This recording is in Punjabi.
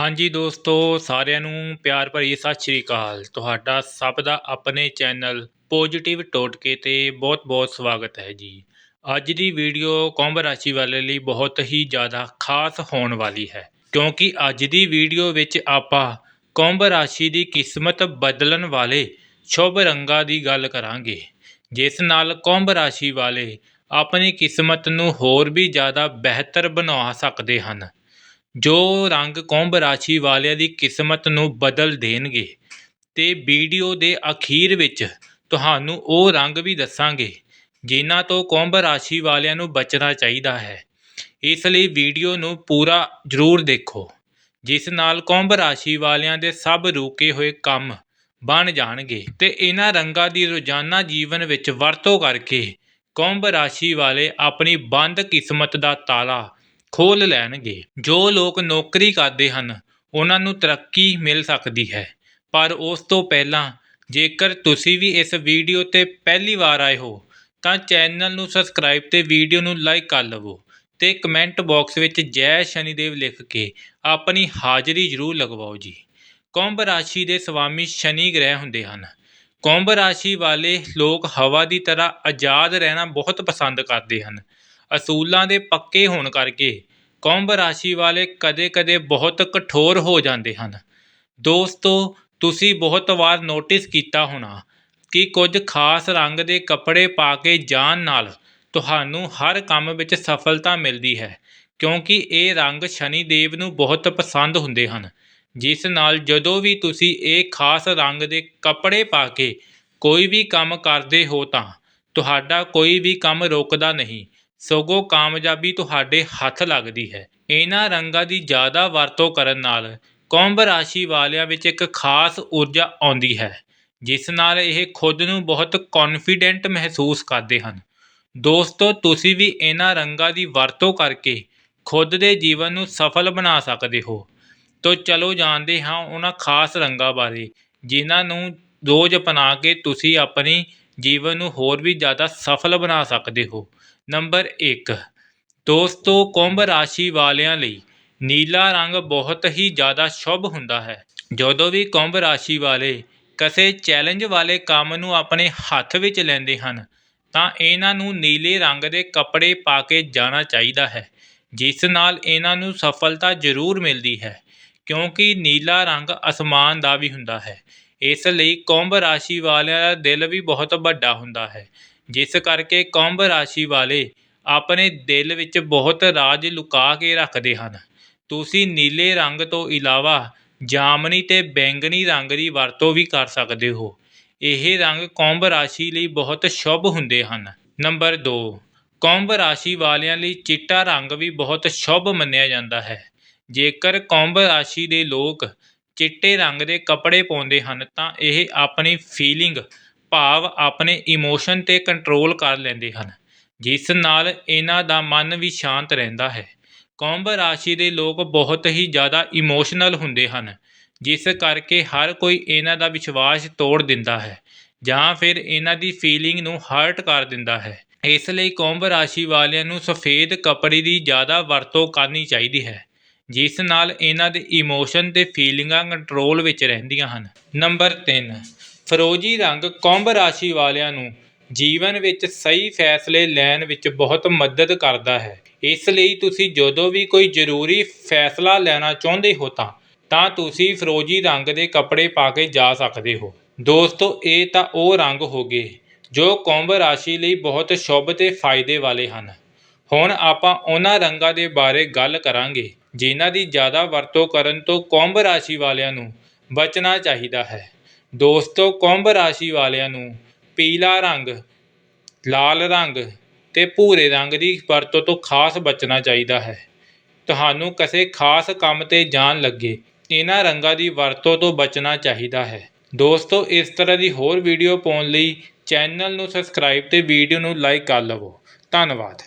ਹਾਂਜੀ ਦੋਸਤੋ, ਸਾਰਿਆਂ ਨੂੰ ਪਿਆਰ ਭਰੀ ਸਤਿ ਸ਼੍ਰੀ ਅਕਾਲ। ਤੁਹਾਡਾ ਸਭ ਦਾ ਆਪਣੇ ਚੈਨਲ ਪੋਜ਼ਿਟਿਵ ਟੋਟਕੇ ਤੇ ਬਹੁਤ-ਬਹੁਤ ਸਵਾਗਤ ਹੈ ਜੀ। ਅੱਜ ਦੀ ਵੀਡੀਓ ਕੁੰਭ ਰਾਸ਼ੀ ਵਾਲੇ ਲਈ ਬਹੁਤ ਹੀ ਜ਼ਿਆਦਾ ਖਾਸ ਹੋਣ ਵਾਲੀ ਹੈ। ਕਿਉਂਕਿ ਅੱਜ ਦੀ ਵੀਡੀਓ ਵਿੱਚ ਆਪਾਂ ਕੁੰਭ ਰਾਸ਼ੀ ਦੀ ਕਿਸਮਤ ਬਦਲਣ ਵਾਲੇ ਸ਼ੁਭ ਰੰਗਾਂ ਦੀ ਗੱਲ ਕਰਾਂਗੇ। ਜਿਸ ਨਾਲ ਕੁੰਭ ਰਾਸ਼ੀ ਵਾਲੇ ਆਪਣੀ ਕਿਸਮਤ ਨੂੰ ਹੋਰ ਵੀ ਜ਼ਿਆਦਾ ਬਿਹਤਰ ਬਣਾ ਸਕਦੇ ਹਨ। ਜੋ ਰੰਗ ਕੁੰਭ ਰਾਸ਼ੀ ਵਾਲਿਆਂ ਦੀ ਕਿਸਮਤ ਨੂੰ ਬਦਲ ਦੇਣਗੇ ਅਤੇ ਵੀਡੀਓ ਦੇ ਅਖੀਰ ਵਿੱਚ ਤੁਹਾਨੂੰ ਉਹ ਰੰਗ ਵੀ ਦੱਸਾਂਗੇ, ਜਿਨ੍ਹਾਂ ਤੋਂ ਕੁੰਭ ਰਾਸ਼ੀ ਵਾਲਿਆਂ ਨੂੰ ਬਚਣਾ ਚਾਹੀਦਾ ਹੈ। ਇਸ ਲਈ ਵੀਡੀਓ ਨੂੰ ਪੂਰਾ ਜ਼ਰੂਰ ਦੇਖੋ, ਜਿਸ ਨਾਲ ਕੁੰਭ ਰਾਸ਼ੀ ਵਾਲਿਆਂ ਦੇ ਸਭ ਰੁਕੇ ਹੋਏ ਕੰਮ ਬਣ ਜਾਣਗੇ ਅਤੇ ਇਹਨਾਂ ਰੰਗਾਂ ਦੀ ਰੋਜ਼ਾਨਾ ਜੀਵਨ ਵਿੱਚ ਵਰਤੋਂ ਕਰਕੇ ਕੁੰਭ ਰਾਸ਼ੀ ਵਾਲੇ ਆਪਣੀ ਬੰਦ ਕਿਸਮਤ ਦਾ ਤਾਲਾ ਖੋਲ੍ਹ ਲੈਣਗੇ। ਜੋ ਲੋਕ ਨੌਕਰੀ ਕਰਦੇ ਹਨ, ਉਹਨਾਂ ਨੂੰ ਤਰੱਕੀ ਮਿਲ ਸਕਦੀ ਹੈ। ਪਰ ਉਸ ਤੋਂ ਪਹਿਲਾਂ, ਜੇਕਰ ਤੁਸੀਂ ਵੀ ਇਸ ਵੀਡੀਓ ਤੇ ਪਹਿਲੀ ਵਾਰ ਆਏ ਹੋ, ਤਾਂ ਚੈਨਲ ਨੂੰ ਸਬਸਕ੍ਰਾਈਬ ਅਤੇ ਵੀਡੀਓ ਨੂੰ ਲਾਈਕ ਕਰ ਲਵੋ ਅਤੇ ਕਮੈਂਟ ਬਾਕਸ ਵਿੱਚ ਜੈ ਸ਼ਨੀਦੇਵ ਲਿਖ ਕੇ ਆਪਣੀ ਹਾਜ਼ਰੀ ਜ਼ਰੂਰ ਲਗਵਾਓ ਜੀ। ਕੁੰਭ ਰਾਸ਼ੀ ਦੇ ਸਵਾਮੀ ਸ਼ਨੀ ਗ੍ਰਹਿ ਹੁੰਦੇ ਹਨ। ਕੁੰਭ ਰਾਸ਼ੀ ਵਾਲੇ ਲੋਕ ਹਵਾ ਦੀ ਤਰ੍ਹਾਂ ਆਜ਼ਾਦ ਰਹਿਣਾ ਬਹੁਤ ਪਸੰਦ ਕਰਦੇ ਹਨ। ਅਸੂਲਾਂ ਦੇ ਪੱਕੇ ਹੋਣ ਕਰਕੇ ਕੁੰਭ ਰਾਸ਼ੀ ਵਾਲੇ ਕਦੇ-ਕਦੇ ਬਹੁਤ ਕਠੋਰ ਹੋ ਜਾਂਦੇ ਹਨ। ਦੋਸਤੋ, ਤੁਸੀਂ ਬਹੁਤ ਵਾਰ ਨੋਟਿਸ ਕੀਤਾ ਹੋਣਾ ਕਿ ਕੁਝ ਖਾਸ ਰੰਗ ਦੇ ਕੱਪੜੇ ਪਾ ਕੇ ਜਾਣ ਨਾਲ ਤੁਹਾਨੂੰ ਹਰ ਕੰਮ ਵਿੱਚ ਸਫਲਤਾ ਮਿਲਦੀ ਹੈ, ਕਿਉਂਕਿ ਇਹ ਰੰਗ ਸ਼ਨੀ ਦੇਵ ਨੂੰ ਬਹੁਤ ਪਸੰਦ ਹੁੰਦੇ ਹਨ। ਜਿਸ ਨਾਲ ਜਦੋਂ ਵੀ ਤੁਸੀਂ ਇਹ ਖਾਸ ਰੰਗ ਦੇ ਕੱਪੜੇ ਪਾ ਕੇ ਕੋਈ ਵੀ ਕੰਮ ਕਰਦੇ ਹੋ ਤਾਂ ਤੁਹਾਡਾ ਕੋਈ ਵੀ ਕੰਮ ਰੁਕਦਾ ਨਹੀਂ। ਸਗੋਂ ਕਾਮਯਾਬੀ ਤੁਹਾਡੇ ਹੱਥ ਲੱਗਦੀ ਹੈ। ਇਹਨਾਂ ਰੰਗਾਂ ਦੀ ਜ਼ਿਆਦਾ ਵਰਤੋਂ ਕਰਨ ਨਾਲ ਕੁੰਭ ਰਾਸ਼ੀ ਵਾਲਿਆਂ ਵਿੱਚ ਇੱਕ ਖਾਸ ਊਰਜਾ ਆਉਂਦੀ ਹੈ, ਜਿਸ ਨਾਲ ਇਹ ਖੁਦ ਨੂੰ ਬਹੁਤ ਕੌਨਫੀਡੈਂਟ ਮਹਿਸੂਸ ਕਰਦੇ ਹਨ। ਦੋਸਤੋ, ਤੁਸੀਂ ਵੀ ਇਹਨਾਂ ਰੰਗਾਂ ਦੀ ਵਰਤੋਂ ਕਰਕੇ ਖੁਦ ਦੇ ਜੀਵਨ ਨੂੰ ਸਫਲ ਬਣਾ ਸਕਦੇ ਹੋ। ਤੋ ਚਲੋ ਜਾਣਦੇ ਹਾਂ ਉਹਨਾਂ ਖਾਸ ਰੰਗਾਂ ਬਾਰੇ, ਜਿਨ੍ਹਾਂ ਨੂੰ ਰੋਜ਼ ਅਪਣਾ ਕੇ ਤੁਸੀਂ ਆਪਣੀ ਜੀਵਨ ਨੂੰ ਹੋਰ ਵੀ ਜ਼ਿਆਦਾ ਸਫਲ ਬਣਾ ਸਕਦੇ ਹੋ। ਨੰਬਰ ਇੱਕ, ਦੋਸਤੋ, ਕੁੰਭ ਰਾਸ਼ੀ ਵਾਲਿਆਂ ਲਈ ਨੀਲਾ ਰੰਗ ਬਹੁਤ ਹੀ ਜ਼ਿਆਦਾ ਸ਼ੁਭ ਹੁੰਦਾ ਹੈ। ਜਦੋਂ ਵੀ ਕੁੰਭ ਰਾਸ਼ੀ ਵਾਲੇ ਕਿਸੇ ਚੈਲੰਜ ਵਾਲੇ ਕੰਮ ਨੂੰ ਆਪਣੇ ਹੱਥ ਵਿੱਚ ਲੈਂਦੇ ਹਨ, ਤਾਂ ਇਹਨਾਂ ਨੂੰ ਨੀਲੇ ਰੰਗ ਦੇ ਕੱਪੜੇ ਪਾ ਕੇ ਜਾਣਾ ਚਾਹੀਦਾ ਹੈ, ਜਿਸ ਨਾਲ ਇਹਨਾਂ ਨੂੰ ਸਫਲਤਾ ਜ਼ਰੂਰ ਮਿਲਦੀ ਹੈ, ਕਿਉਂਕਿ ਨੀਲਾ ਰੰਗ ਅਸਮਾਨ ਦਾ ਵੀ ਹੁੰਦਾ ਹੈ। ਇਸ ਲਈ ਕੁੰਭ ਰਾਸ਼ੀ ਵਾਲਿਆਂ ਦਾ ਦਿਲ ਵੀ ਬਹੁਤ ਵੱਡਾ ਹੁੰਦਾ ਹੈ। ਜਿਸ ਕਰਕੇ ਕੁੰਭ ਰਾਸ਼ੀ ਵਾਲੇ ਆਪਣੇ ਦਿਲ ਵਿੱਚ ਬਹੁਤ ਰਾਜ ਲੁਕਾ ਕੇ ਰੱਖਦੇ ਹਨ। ਤੁਸੀਂ ਨੀਲੇ ਰੰਗ ਤੋਂ ਇਲਾਵਾ ਜਾਮਨੀ ਤੇ ਬੈਂਗਣੀ ਰੰਗ ਦੀ ਵਰਤੋਂ ਵੀ ਕਰ ਸਕਦੇ ਹੋ। ਇਹ ਰੰਗ ਕੁੰਭ ਰਾਸ਼ੀ ਲਈ ਬਹੁਤ ਸ਼ੁਭ ਹੁੰਦੇ ਹਨ। ਨੰਬਰ 2 ਕੁੰਭ ਰਾਸ਼ੀ ਵਾਲਿਆਂ ਲਈ ਚਿੱਟਾ ਰੰਗ ਵੀ ਬਹੁਤ ਸ਼ੁਭ ਮੰਨਿਆ ਜਾਂਦਾ ਹੈ। ਜੇਕਰ ਕੁੰਭ ਰਾਸ਼ੀ ਦੇ ਲੋਕ ਚਿੱਟੇ ਰੰਗ ਦੇ ਕੱਪੜੇ ਪਾਉਂਦੇ ਹਨ ਤਾਂ ਇਹ ਆਪਣੀ ਫੀਲਿੰਗ ਭਾਵ ਆਪਣੇ ਇਮੋਸ਼ਨ ਤੇ ਕੰਟਰੋਲ ਕਰ ਲੈਂਦੇ ਹਨ, ਜਿਸ ਨਾਲ ਇਹਨਾਂ ਦਾ ਮਨ ਵੀ ਸ਼ਾਂਤ ਰਹਿੰਦਾ ਹੈ। ਕੁੰਭ ਰਾਸ਼ੀ ਦੇ ਲੋਕ ਬਹੁਤ ਹੀ ਜ਼ਿਆਦਾ ਇਮੋਸ਼ਨਲ ਹੁੰਦੇ ਹਨ, ਜਿਸ ਕਰਕੇ ਹਰ ਕੋਈ ਇਹਨਾਂ ਦਾ ਵਿਸ਼ਵਾਸ ਤੋੜ ਦਿੰਦਾ ਹੈ, ਜਾਂ ਫਿਰ ਇਹਨਾਂ ਦੀ ਫੀਲਿੰਗ ਨੂੰ ਹਰਟ ਕਰ ਦਿੰਦਾ ਹੈ। ਇਸ ਲਈ ਕੁੰਭ ਰਾਸ਼ੀ ਵਾਲਿਆਂ ਨੂੰ ਸਫੇਦ ਕੱਪੜੇ ਦੀ ਜ਼ਿਆਦਾ ਵਰਤੋਂ ਕਰਨੀ ਚਾਹੀਦੀ ਹੈ, ਜਿਸ ਨਾਲ ਇਹਨਾਂ ਦੇ ਇਮੋਸ਼ਨ ਤੇ ਫੀਲਿੰਗਾਂ ਕੰਟਰੋਲ ਵਿੱਚ ਰਹਿੰਦੀਆਂ ਹਨ। ਨੰਬਰ 3 ਫਰੋਜੀ ਰੰਗ ਕੁੰਭ ਰਾਸ਼ੀ ਵਾਲਿਆਂ ਨੂੰ ਜੀਵਨ ਵਿੱਚ ਸਹੀ ਫੈਸਲੇ ਲੈਣ ਵਿੱਚ ਬਹੁਤ ਮਦਦ ਕਰਦਾ ਹੈ। ਇਸ ਲਈ ਤੁਸੀਂ ਜਦੋਂ ਵੀ ਕੋਈ ਜ਼ਰੂਰੀ ਫੈਸਲਾ ਲੈਣਾ ਚਾਹੁੰਦੇ ਹੋ ਤਾਂ ਤਾਂ ਤੁਸੀਂ ਫਰੋਜੀ ਰੰਗ ਦੇ ਕੱਪੜੇ ਪਾ ਕੇ ਜਾ ਸਕਦੇ ਹੋ। ਦੋਸਤੋ, ਇਹ ਤਾਂ ਉਹ ਰੰਗ ਹੋ ਗਏ ਜੋ ਕੁੰਭ ਰਾਸ਼ੀ ਲਈ ਬਹੁਤ ਸ਼ੁਭ ਤੇ ਫਾਇਦੇ ਵਾਲੇ ਹਨ। ਹੁਣ ਆਪਾਂ ਉਹਨਾਂ ਰੰਗਾਂ ਦੇ ਬਾਰੇ ਗੱਲ ਕਰਾਂਗੇ ਜਿਨ੍ਹਾਂ ਦੀ ਜ਼ਿਆਦਾ ਵਰਤੋਂ ਕਰਨ ਤੋਂ ਕੁੰਭ ਰਾਸ਼ੀ ਵਾਲਿਆਂ ਨੂੰ ਬਚਣਾ ਚਾਹੀਦਾ ਹੈ। ਦੋਸਤੋ, ਕੁੰਭ ਰਾਸ਼ੀ ਵਾਲਿਆਂ ਨੂੰ ਪੀਲਾ ਰੰਗ, ਲਾਲ ਰੰਗ ਅਤੇ ਭੂਰੇ ਰੰਗ ਦੀ ਵਰਤੋਂ ਤੋਂ ਖਾਸ ਬਚਣਾ ਚਾਹੀਦਾ ਹੈ। ਤੁਹਾਨੂੰ ਕਿਸੇ ਖਾਸ ਕੰਮ ਤੇ ਜਾਣ ਲੱਗੇ ਇਹਨਾਂ ਰੰਗਾਂ ਦੀ ਵਰਤੋਂ ਤੋਂ ਬਚਣਾ ਚਾਹੀਦਾ ਹੈ। ਦੋਸਤੋ, ਇਸ ਤਰ੍ਹਾਂ ਦੀ ਹੋਰ ਵੀਡੀਓ ਪਾਉਣ ਲਈ ਚੈਨਲ ਨੂੰ ਸਬਸਕ੍ਰਾਈਬ ਅਤੇ ਵੀਡੀਓ ਨੂੰ ਲਾਈਕ ਕਰ ਲਵੋ। ਧੰਨਵਾਦ।